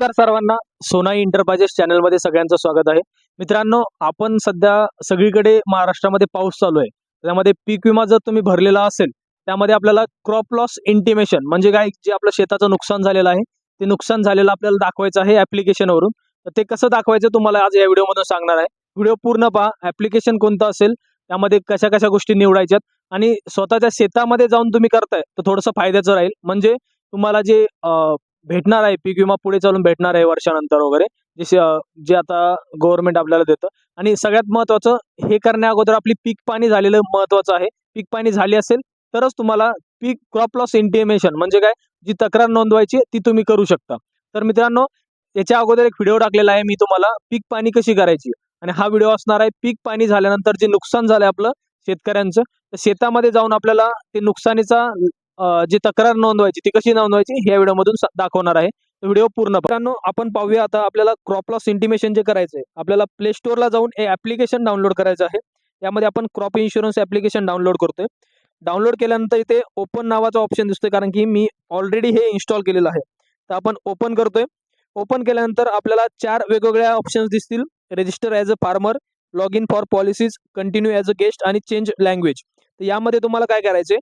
नमस्कार सर्वांना. सोनाई इंटरप्राइजेस चॅनलमध्ये सगळ्यांचं स्वागत आहे. मित्रांनो आपण सध्या सगळीकडे महाराष्ट्रामध्ये पाऊस चालू आहे. त्यामध्ये पीक विमा जर तुम्ही भरलेला असेल त्यामध्ये आपल्याला क्रॉप लॉस इंटिमेशन म्हणजे काय? जे आपलं शेताचं नुकसान झालेलं आहे ते नुकसान झालेलं आपल्याला दाखवायचं आहे ॲप्लिकेशनवरून तर ते कसं दाखवायचं तुम्हाला आज या व्हिडिओमधून सांगणार आहे. व्हिडिओ पूर्ण पहा. ॲप्लिकेशन कोणतं असेल त्यामध्ये कशा कशा गोष्टी निवडायच्यात आणि स्वतःच्या शेतामध्ये जाऊन तुम्ही करताय तर थोडंसं फायद्याचं राहील. म्हणजे तुम्हाला जे भेटणार आहे. पीक विमा पुढे चालून भेटणार आहे वर्षानंतर वगैरे. जसे जे आता गव्हर्नमेंट आपल्याला देतं. आणि सगळ्यात महत्त्वाचं हे करण्या अगोदर आपली पीक पाणी झालेलं महत्त्वाचं आहे. पीक पाणी झाली असेल तरच तुम्हाला पीक क्रॉप लॉस इंटिमेशन म्हणजे काय? जी तक्रार नोंदवायची ती तुम्ही करू शकता. तर मित्रांनो याच्या अगोदर एक व्हिडिओ टाकलेला आहे. मी तुम्हाला पीक पाणी कशी करायची? आणि हा व्हिडिओ असणार आहे पीक पाणी झाल्यानंतर जे नुकसान झालंय आपलं शेतकऱ्यांचं तर शेतामध्ये जाऊन आपल्याला ते नुकसानीचा जी तक्रार नोंदवायची ती कशी नोंदवायची या व्हिडिओमधून दाखवणार आहे. व्हिडिओ पूर्ण मित्रांनो आपण पाहूया आता आपल्याला क्रॉप लॉस इंटिमेशन जे करायचं आहे आपल्याला प्ले स्टोअरला जाऊन हे ॲप्लिकेशन डाउनलोड करायचं आहे. यामध्ये आपण क्रॉप इन्शुरन्स ॲप्लिकेशन डाउनलोड करतोय. डाउनलोड केल्यानंतर इथे ओपन नावाचा ऑप्शन दिसतोय कारण की मी ऑलरेडी हे इन्स्टॉल केलेलं आहे. तर आपण ओपन करतोय. ओपन केल्यानंतर आपल्याला चार वेगवेगळ्या ऑप्शन्स दिसतील. Register as a farmer log in for policies continue as a guest आणि चेंज लँग्वेज तर यामध्ये तुम्हाला काय करायचे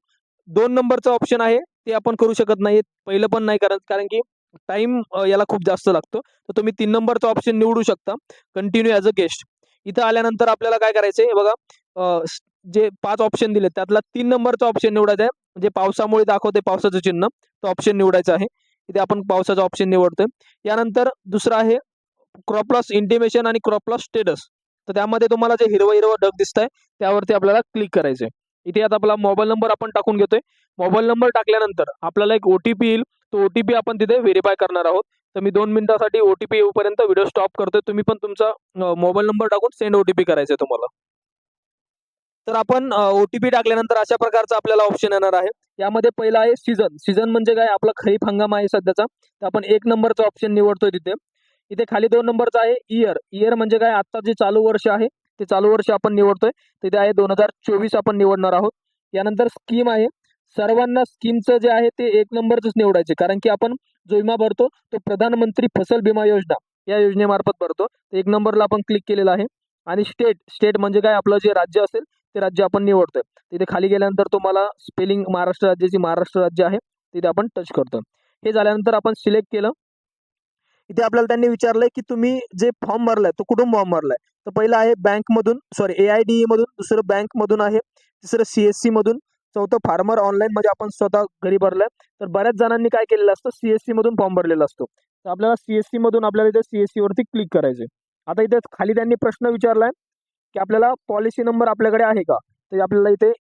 दोन नंबरचं ऑप्शन आहे. ते आपण करू शकत नाही पहिलं पण नाही करत कारण की टाइम याला खूप जास्त लागतो. तर तुम्ही तीन नंबरचा ऑप्शन निवडू शकता. कंटिन्यू ॲज अ गेस्ट इथं आल्यानंतर आपल्याला काय करायचं आहे बघा जे पाच ऑप्शन दिले त्यातला तीन नंबरचा ऑप्शन निवडायचा आहे. म्हणजे पावसामुळे दाखवते पावसाचं चिन्ह. तो ऑप्शन निवडायचा आहे. इथे आपण पावसाचा ऑप्शन निवडतोय. यानंतर दुसरा आहे क्रॉप लॉस इंटिमेशन आणि क्रॉप लॉस स्टेटस तर त्यामध्ये तुम्हाला जे हिरवं हिरवं डग दिसत आहे त्यावरती आपल्याला क्लिक करायचं आहे इथे आता आपला मोबाईल नंबर आपण टाकून घेतोय. मोबाईल नंबर टाकल्यानंतर आपल्याला एक ओ टी पी येईल. तो ओ टी पी आपण तिथे व्हेरीफाय करणार आहोत. तर मी दोन मिनिटासाठी ओ टी पी येऊपर्यंत व्हिडिओ स्टॉप करतोय. तुम्ही पण तुमचा मोबाईल नंबर टाकून सेंड ओ टी पी करायचं आहे तुम्हाला. तर आपण ओ टी पी टाकल्यानंतर अशा प्रकारचा आपल्याला ऑप्शन येणार आहे. यामध्ये पहिला आहे सीझन सीझन म्हणजे काय? आपला खरीप हंगाम आहे सध्याचा. तर आपण एक नंबरचा ऑप्शन निवडतोय तिथे. इथे खाली दोन नंबरचा आहे इयर इयर म्हणजे काय? आता जे चालू वर्ष आहे ते चालू वर्ष आपण निवडतोय. तिथे आहे दोन हजार चोवीस आपण निवडणार आहोत. यानंतर स्कीम आहे. सर्वांना स्कीमचं जे आहे ते एक नंबरच निवडायचे. कारण की आपण जो विमा भरतो तो प्रधानमंत्री फसल विमा योजना या योजनेमार्फत भरतो. तर एक नंबरला आपण क्लिक केलेला आहे. आणि स्टेट स्टेट म्हणजे काय? आपलं जे राज्य असेल ते राज्य आपण निवडतोय. तिथे खाली गेल्यानंतर तुम्हाला स्पेलिंग महाराष्ट्र राज्याची महाराष्ट्र राज्य आहे. तिथे आपण टच करतो हे झाल्यानंतर आपण सिलेक्ट केलं. इथे आपल्याला त्यांनी विचारलंय की तुम्ही जे फॉर्म भरलाय तो कुठून फॉर्म भरलाय? तर पहिलं आहे बँकमधून सॉरी ए आय डी मधून दुसरं बँकमधून आहे तिसरं सी एस मधून चौथं फार्मर ऑनलाईन मध्ये आपण स्वतः घरी भरलंय. तर बऱ्याच जणांनी काय केलेलं असतं सी एस मधून फॉर्म भरलेला असतो. तर आपल्याला सी एस मधून आपल्याला इथे सी एस वरती क्लिक करायचे आता इथे खाली त्यांनी प्रश्न विचारलाय की आपल्याला पॉलिसी नंबर आपल्याकडे आहे का? तर आपल्याला इथे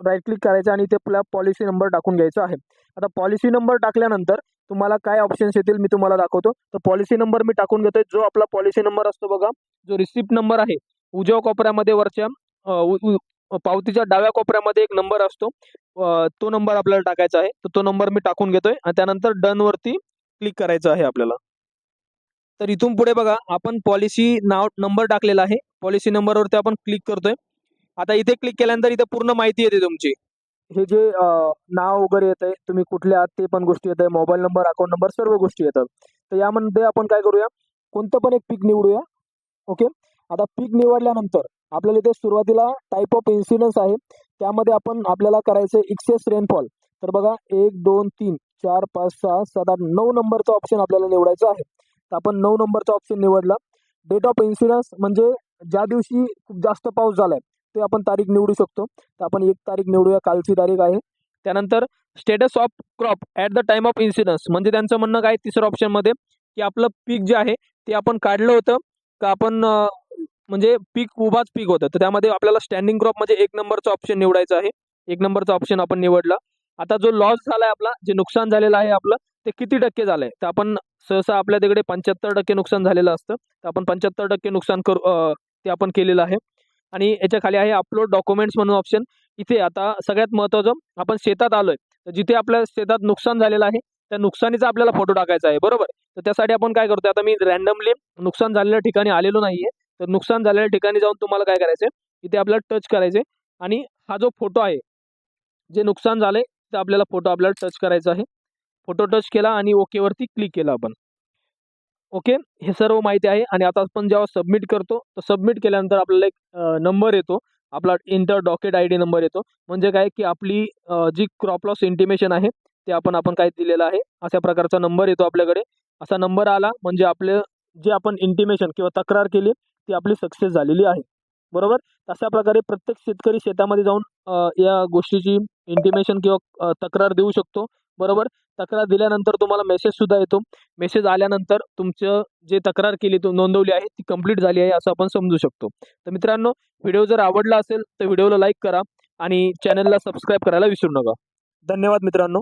राईट क्लिक करायचं आणि इथे आपला पॉलिसी नंबर टाकून घ्यायचा आहे. आता पॉलिसी नंबर टाकल्यानंतर तुम्हाला काय ऑप्शन्स येतील मी तुम्हाला दाखवतो. तर पॉलिसी नंबर मी टाकून घेतोय. जो आपला पॉलिसी नंबर असतो बघा जो रिसिप्ट नंबर आहे उजव्या कोपऱ्यामध्ये वरच्या पावतीच्या डाव्या कोपऱ्यामध्ये एक नंबर असतो. तो नंबर आपल्याला टाकायचा आहे. तर तो नंबर मी टाकून घेतोय आणि त्यानंतर डन वरती क्लिक करायचं आहे आपल्याला. तर इथून पुढे बघा आपण पॉलिसी नाव नंबर टाकलेला आहे. पॉलिसी नंबरवरती आपण क्लिक करतोय. आता इथे क्लिक केल्यानंतर इथे पूर्ण माहिती येते तुमची. हे जे नाव वगैरे येत आहे तुम्ही कुठले आहात ते पण गोष्टी येत आहे मोबाईल नंबर अकाउंट नंबर सर्व गोष्टी येतात. तर यामध्ये आपण काय करूया? कोणतं पण एक पीक निवडूया. ओके? आता पीक निवडल्यानंतर आपल्याला इथे सुरुवातीला टाईप ऑफ इन्सिडन्स आहे. त्यामध्ये आपण आपल्याला करायचं एक्सेस रेनफॉल तर बघा एक दोन तीन चार पाच सहा सात आठ नऊ नंबरचा ऑप्शन आपल्याला निवडायचा आहे. तर आपण नऊ नंबरचा ऑप्शन निवडला. डेट ऑफ इन्शुरन्स म्हणजे ज्या दिवशी खूप जास्त पाऊस झालाय ते आपण तारीख निवडू शकतो. तर आपण एक तारीख निवडूया कालची तारीख आहे. त्यानंतर status of crop at the time of insurance म्हणजे त्यांचं म्हणणं काय तिसरं ऑप्शनमध्ये की आपलं पीक जे आहे ते आपण काढलं होतं का आपण म्हणजे पीक उभाच पीक होतं. तर त्यामध्ये आपल्याला स्टँडिंग क्रॉप म्हणजे एक नंबरचा ऑप्शन निवडायचा आहे. एक नंबरचा ऑप्शन आपण निवडला. आता जो लॉस झाला आहे आपला जे नुकसान झालेलं आहे आपलं ते किती टक्के झालं आहे तर आपण सहसा आपल्या तिकडे पंच्याहत्तर टक्के नुकसान झालेलं असतं. तर आपण पंच्याहत्तर टक्के नुकसान करू ते आपण केलेलं आहे. आणि याच्या खाली आहे अपलोड डॉक्युमेंट्स म्हणून ऑप्शन इथे आता सगळ्यात महत्त्वाचं आपण शेतात आलोय. तर जिथे आपल्या शेतात नुकसान झालेलं आहे त्या नुकसानीचा आपल्याला फोटो टाकायचा आहे. बरोबर? तर त्यासाठी आपण काय करतोय? आता मी रॅन्डमली नुकसान झालेल्या ठिकाणी आलेलो नाहीये. तर नुकसान झालेल्या ठिकाणी जाऊन तुम्हाला काय करायचं इथे आपल्याला टच करायचे आणि हा जो फोटो आहे जे नुकसान झालंय तर आपल्याला फोटो आपल्याला टच करायचा आहे. फोटो टच केला आणि ओकेवरती क्लिक केला आपण. ओके? हे सर्व माहिती आहे आणि आता आपण जेव्हा सबमिट करतो तर सबमिट केल्यानंतर आपल्याला एक नंबर येतो. आपला inter docket I D number येतो. म्हणजे काय की आपली जी क्रॉप लॉस इंटिमेशन आहे ते आपण आपण काय दिलेलं आहे अशा प्रकारचा नंबर येतो आपल्याकडे. असा नंबर आला म्हणजे आपलं जे आपण इंटिमेशन किंवा तक्रार केली ती आपली सक्सेस झालेली आहे. बरोबर? तशा प्रकारे प्रत्येक शेतकरी शेतामध्ये जाऊन या गोष्टीची इंटिमेशन किंवा तक्रार देऊ शकतो. बरोबर? तक्रार दिल्यानंतर तुम्हाला मेसेज सुद्धा येतो. मेसेज आल्यानंतर तुमचं जे तक्रार केली तो नोंदवली आहे ती कंप्लीट झाली आहे असं आपण समजू शकतो. तर मित्रांनो व्हिडिओ जर आवडला असेल तर व्हिडिओला लाईक करा आणि चॅनलला सबस्क्राईब करायला विसरू नका. धन्यवाद मित्रांनो.